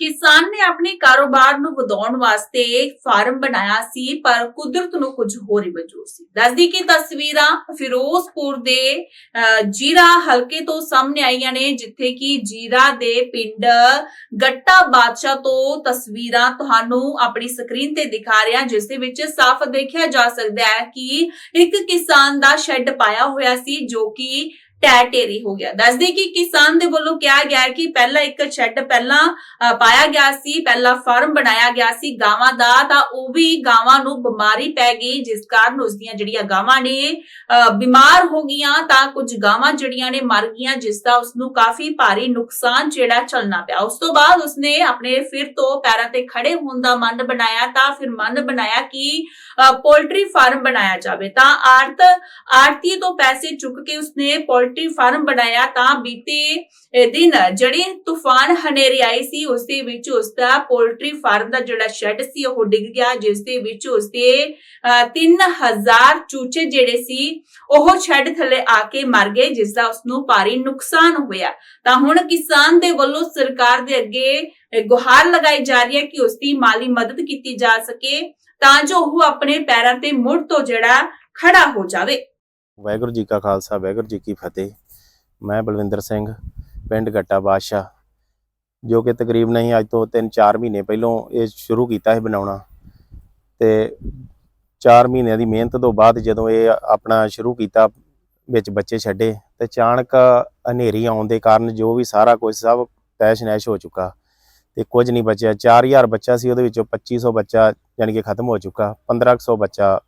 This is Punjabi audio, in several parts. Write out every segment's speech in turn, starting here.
ਕਿਸਾਨ ਨੇ ਆਪਣੇ ਕਾਰੋਬਾਰ ਨੂੰ ਵਧਾਉਣ ਵਾਸਤੇ ਫਾਰਮ ਬਣਾਇਆ ਸੀ, ਪਰ ਕੁਦਰਤ ਨੂੰ ਕੁਝ ਹੋਰ ਹੀ ਮਨਜ਼ੂਰ ਸੀ। ਦੱਸਦੀ ਕਿ ਤਸਵੀਰਾਂ ਫਿਰੋਜ਼ਪੁਰ ਦੇ ਜੀਰਾ ਹਲਕੇ ਤੋਂ ਸਾਹਮਣੇ ਆਈਆਂ ਨੇ, ਜਿੱਥੇ ਕਿ ਜੀਰਾ ਦੇ ਪਿੰਡ ਗੱਟਾ ਬਾਦਸ਼ਾਹ ਤੋਂ ਤਸਵੀਰਾਂ ਤੁਹਾਨੂੰ ਆਪਣੀ ਸਕਰੀਨ ਤੇ ਦਿਖਾ ਰਿਹਾ, ਜਿਸ ਦੇ ਵਿੱਚ ਸਾਫ਼ ਦੇਖਿਆ ਜਾ ਸਕਦਾ ਹੈ ਕਿ ਇੱਕ ਕਿਸਾਨ ਦਾ ਸ਼ੈੱਡ ਪਾਇਆ ਹੋਇਆ ਸੀ, ਜੋ ਕਿ ਟੈ ਢੇਰੀ ਹੋ ਗਿਆ। ਦੱਸਦੇ ਕਿ ਕਿਸਾਨ ਦੇ ਵੱਲੋਂ ਕਿਹਾ ਗਿਆ ਕਿ ਪਹਿਲਾਂ ਇੱਕ ਸ਼ੈੱਡ ਪਹਿਲਾਂ ਪਾਇਆ ਗਿਆ ਸੀ, ਪਹਿਲਾਂ ਫਾਰਮ ਬਣਾਇਆ ਗਿਆ ਸੀ। ਗਾਵਾਂ ਦਾ ਤਾਂ ਉਹ ਵੀ ਗਾਵਾਂ ਨੂੰ ਬਿਮਾਰੀ ਪੈ ਗਈ, ਜਿਸ ਕਾਰਨ ਉਸ ਦੀਆਂ ਜਿਹੜੀਆਂ ਗਾਵਾਂ ਨੇ ਬਿਮਾਰ ਹੋ ਗਈਆਂ, ਤਾਂ ਕੁਝ ਗਾਵਾਂ ਜਿਹੜੀਆਂ ਨੇ ਮਰ ਗਈਆਂ, ਜਿਸ ਦਾ ਉਸ ਨੂੰ ਕਾਫੀ ਭਾਰੀ ਨੁਕਸਾਨ ਜਿਹੜਾ ਝੱਲਣਾ ਪਿਆ। ਉਸ ਤੋਂ ਬਾਅਦ ਉਸਨੇ ਆਪਣੇ ਫਿਰ ਤੋਂ ਪੈਰਾਂ ਤੇ ਖੜੇ ਹੋਣ ਦਾ ਮਨ ਬਣਾਇਆ, ਤਾਂ ਫਿਰ ਮਨ ਬਣਾਇਆ ਕਿ ਪੋਲਟਰੀ ਫਾਰਮ ਬਣਾਇਆ ਜਾਵੇ। ਤਾਂ ਆੜਤ ਆੜਤੀ ਤੋਂ ਪੈਸੇ ਚੁੱਕ ਕੇ ਉਸਨੇ ਪੋਲਟਰੀ ਫਾਰਮ ਬਣਾਇਆ ਤਾਂ ਬੀਤੇ ਦਿਨ ਜਿਹੜੀ ਤੂਫਾਨ ਹਨੇਰੀ ਆਈ ਸੀ, ਉਸ ਦੇ ਵਿੱਚ ਉਸ ਦਾ ਪੋਲਟਰੀ ਫਾਰਮ ਦਾ ਜਿਹੜਾ ਸ਼ੈੱਡ ਸੀ, ਉਹ ਡਿੱਗ ਗਿਆ, ਜਿਸ ਦੇ ਵਿੱਚ ਉਸ ਦੇ 3000 ਚੂਚੇ ਜਿਹੜੇ ਸੀ, ਉਹ ਸ਼ੈੱਡ ਥੱਲੇ ਆ ਕੇ ਮਰ ਗਏ, ਜਿਸ ਦਾ ਉਸ ਨੂੰ ਭਾਰੀ ਨੁਕਸਾਨ ਹੋਇਆ। ਤਾਂ ਹੁਣ ਕਿਸਾਨ ਦੇ ਵੱਲੋਂ ਸਰਕਾਰ ਦੇ ਅੱਗੇ ਗੁਹਾਰ ਲਗਾਈ ਜਾ ਰਹੀ ਹੈ ਕਿ ਉਸ ਦੀ ਮਾਲੀ ਮਦਦ ਕੀਤੀ ਜਾ ਸਕੇ, ਤਾਂ ਜੋ ਉਹ ਆਪਣੇ ਪੈਰਾਂ ਤੇ ਮੁੜ ਤੋਂ ਜਿਹੜਾ ਖੜਾ ਹੋ ਜਾਵੇ। ਵਾਹਿਗੁਰੂ ਜੀ ਕਾ ਖਾਲਸਾ, ਵਾਹਿਗੁਰੂ ਜੀ ਕੀ ਫਤਿਹ। ਮੈਂ ਬਲਵਿੰਦਰ ਸਿੰਘ, ਪਿੰਡ ਗੱਟਾ ਬਾਦਸ਼ਾਹ, ਜੋ ਕਿ ਤਕਰੀਬਨ ਅਸੀਂ ਅੱਜ ਤੋਂ 3-4 ਮਹੀਨੇ ਪਹਿਲਾਂ ਇਹ ਸ਼ੁਰੂ ਕੀਤਾ ਹੈ ਬਣਾਉਣਾ। ਤੇ 4 ਮਹੀਨਿਆਂ ਦੀ ਮਿਹਨਤ ਤੋਂ ਬਾਅਦ ਜਦੋਂ ਇਹ ਆਪਣਾ ਸ਼ੁਰੂ ਕੀਤਾ, ਵਿੱਚ ਬੱਚੇ ਛੱਡੇ, ਤੇ ਅਚਾਨਕ ਹਨੇਰੀ ਆਉਣ ਦੇ ਕਾਰਨ ਜੋ ਵੀ ਸਾਰਾ ਕੁਝ ਸਭ ਤੈਸ਼ ਨੈਸ਼ ਹੋ ਚੁੱਕਾ ਤੇ ਕੁਝ ਨਹੀਂ ਬਚਿਆ। 4000 ਬੱਚਾ ਸੀ, ਉਹਦੇ ਵਿੱਚੋਂ 2500 ਬੱਚਾ ਯਾਨੀ ਕਿ ਖਤਮ ਹੋ ਚੁੱਕਾ 1500 ਬੱਚਾ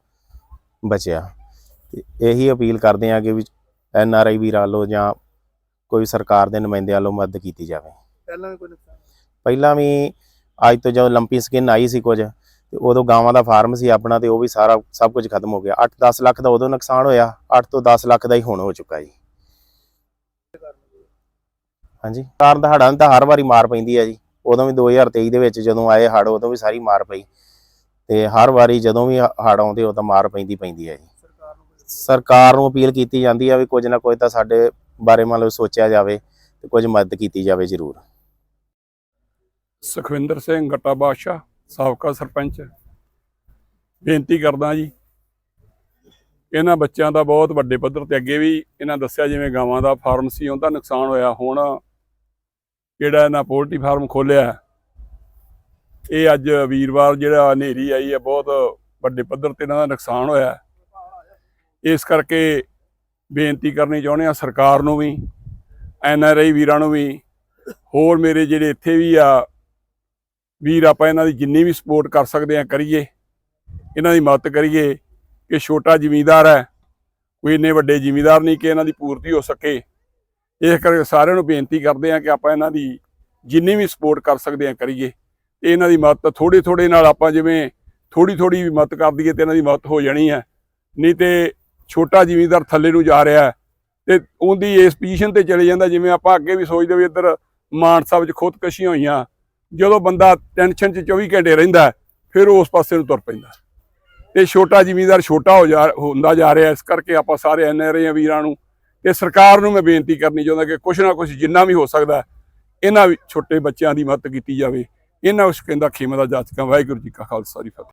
ਬਚਿਆ। ਤੇ ਇਹੀ ਅਪੀਲ ਕਰਦੇ ਆ ਕਿ ਵੀ ਐਨ ਆਰ ਆਈ ਵੀਰਾਂ ਵੱਲੋਂ ਜਾਂ ਕੋਈ ਸਰਕਾਰ ਦੇ ਨੁਮਾਇੰਦਿਆਂ ਵੱਲੋਂ ਮਦਦ ਕੀਤੀ ਜਾਵੇ। ਪਹਿਲਾਂ ਵੀ ਕੋਈ ਨੁਕਸਾਨ? ਪਹਿਲਾਂ ਵੀ ਅੱਜ ਤੋਂ ਜਦੋਂ ਲੰਪੀ ਸਕਿਨ ਆਈ ਸੀ ਕੁਝ ਤੇ ਉਦੋਂ ਗਾਵਾਂ ਦਾ ਫਾਰਮ ਸੀ ਆਪਣਾ ਤੇ ਉਹ ਵੀ ਸਾਰਾ ਸਭ ਕੁਝ ਖਤਮ ਹੋ ਗਿਆ। 8-10 ਲੱਖ ਦਾ ਉਦੋਂ ਨੁਕਸਾਨ ਹੋਇਆ 8 ਤੋਂ 10 ਲੱਖ ਦਾ ਹੀ ਹੁਣ ਹੋ ਚੁੱਕਾ ਜੀ। ਹਾਂਜੀ। ਕਾਰਨ ਦਾ ਹੜ੍ਹਾਂ ਦੀ ਤਾਂ ਹਰ ਵਾਰੀ ਮਾਰ ਪੈਂਦੀ ਹੈ ਜੀ। ਉਦੋਂ ਵੀ 2023 ਦੇ ਵਿੱਚ ਜਦੋਂ ਆਏ ਹੜ੍ਹ ਉਦੋਂ ਵੀ ਸਾਰੀ ਮਾਰ ਪਈ। ਤੇ ਹਰ ਵਾਰੀ ਜਦੋਂ ਵੀ ਹੜ੍ਹ ਆਉਂਦੇ ਉਹ ਤਾਂ ਮਾਰ ਪੈਂਦੀ ਪੈਂਦੀ ਹੈ ਜੀ। ਸਰਕਾਰ ਨੂੰ ਅਪੀਲ ਕੀਤੀ ਜਾਂਦੀ ਆ ਵੀ ਕੁਝ ਨਾ ਕੁਝ ਤਾਂ ਸਾਡੇ ਬਾਰੇ ਮਤਲਬ ਸੋਚਿਆ ਜਾਵੇ ਤੇ ਕੁਝ ਮਦਦ ਕੀਤੀ ਜਾਵੇ ਜ਼ਰੂਰ। ਸੁਖਵਿੰਦਰ ਸਿੰਘ ਗੱਟਾ ਬਾਦਸ਼ਾਹ, ਸਾਬਕਾ ਸਰਪੰਚ। ਬੇਨਤੀ ਕਰਦਾ ਜੀ, ਇਹਨਾਂ ਬੱਚਿਆਂ ਦਾ ਬਹੁਤ ਵੱਡੇ ਪੱਧਰ ਤੇ ਅੱਗੇ ਵੀ ਇਹਨਾਂ ਦੱਸਿਆ ਜਿਵੇਂ ਗਾਵਾਂ ਦਾ ਫਾਰਮ ਸੀ, ਉਹਦਾ ਨੁਕਸਾਨ ਹੋਇਆ। ਹੁਣ ਜਿਹੜਾ ਇਹਨਾਂ ਪੋਲਟਰੀ ਫਾਰਮ ਖੋਲਿਆ, ਇਹ ਅੱਜ ਵੀਰਵਾਰ ਜਿਹੜਾ ਹਨੇਰੀ ਆਈ ਹੈ, ਬਹੁਤ ਵੱਡੇ ਪੱਧਰ ਤੇ ਇਹਨਾਂ ਦਾ ਨੁਕਸਾਨ ਹੋਇਆ। ਇਸ ਕਰਕੇ ਬੇਨਤੀ ਕਰਨੀ ਚਾਹੁੰਦੇ ਆ ਸਰਕਾਰ ਨੂੰ ਵੀ, ਐਨ ਆਰ ਆਈ ਵੀਰਾਂ ਨੂੰ ਵੀ, ਹੋਰ ਮੇਰੇ ਜਿਹੜੇ ਇੱਥੇ ਵੀ ਆ ਵੀਰ, ਆਪਾਂ ਇਹਨਾਂ ਦੀ ਜਿੰਨੀ ਵੀ ਸਪੋਰਟ ਕਰ ਸਕਦੇ ਆ ਕਰੀਏ, ਇਹਨਾਂ ਦੀ ਮਦਦ ਕਰੀਏ ਕਿ ਛੋਟਾ ਜ਼ਿਮੀਂਦਾਰ ਹੈ, ਕੋਈ ਇੰਨੇ ਵੱਡੇ ਜ਼ਿਮੀਂਦਾਰ ਨਹੀਂ ਕਿ ਇਹਨਾਂ ਦੀ ਪੂਰਤੀ ਹੋ ਸਕੇ। ਇਸ ਕਰਕੇ ਸਾਰਿਆਂ ਨੂੰ ਬੇਨਤੀ ਕਰਦੇ ਆ ਕਿ ਆਪਾਂ ਇਹਨਾਂ ਦੀ ਜਿੰਨੀ ਵੀ ਸਪੋਰਟ ਕਰ ਸਕਦੇ ਆ ਕਰੀਏ ਤੇ ਇਹਨਾਂ ਦੀ ਮਦਦ ਥੋੜੇ ਥੋੜੇ ਨਾਲ ਆਪਾਂ ਜਿਵੇਂ ਥੋੜੀ ਥੋੜੀ ਵੀ ਮਦਦ ਕਰ ਦਈਏ ਤੇ ਇਹਨਾਂ ਦੀ ਮਦਦ ਹੋ ਜਾਣੀ ਹੈ। ਨਹੀਂ ਤੇ ਛੋਟਾ ਜ਼ਿਮੀਂਦਾਰ ਥੱਲੇ ਨੂੰ ਜਾ ਰਿਹਾ ਤੇ ਉਹਦੀ ਇਸ ਪੋਜੀਸ਼ਨ ਤੇ ਚਲੇ ਜਾਂਦਾ, ਜਿਵੇਂ ਆਪਾਂ ਅੱਗੇ ਵੀ ਸੋਚਦੇ ਵੀ ਇੱਧਰ ਮਾਨਸਾ ਵਿੱਚ ਖੁਦਕਸ਼ੀਆਂ ਹੋਈਆਂ, ਜਦੋਂ ਬੰਦਾ ਟੈਨਸ਼ਨ 'ਚ 24 ਘੰਟੇ ਰਹਿੰਦਾ ਫਿਰ ਉਸ ਪਾਸੇ ਨੂੰ ਤੁਰ ਪੈਂਦਾ ਤੇ ਛੋਟਾ ਜ਼ਿਮੀਂਦਾਰ ਛੋਟਾ ਹੋ ਜਾ, ਹੁੰਦਾ ਜਾ ਰਿਹਾ ਇਸ ਕਰਕੇ ਆਪਾਂ ਸਾਰੇ ਐਨਆਰਏ ਵੀਰਾਂ ਨੂੰ ਤੇ ਸਰਕਾਰ ਨੂੰ ਮੈਂ ਬੇਨਤੀ ਕਰਨੀ ਚਾਹੁੰਦਾ ਕਿ ਕੁਛ ਨਾ ਕੁਛ ਜਿੰਨਾ ਵੀ ਹੋ ਸਕਦਾ ਇਹਨਾਂ ਵੀ ਛੋਟੇ ਬੱਚਿਆਂ ਦੀ ਮਦਦ ਕੀਤੀ ਜਾਵੇ। ਇਹਨਾਂ ਉਸ ਕਹਿੰਦਾ ਖੇਮਾ ਦਾ ਜਾਚਕਾਂ, ਵਾਹਿਗੁਰੂ ਜੀ ਕਾ ਖਾਲਸਾ ਜੀ ਫਤਿਹ।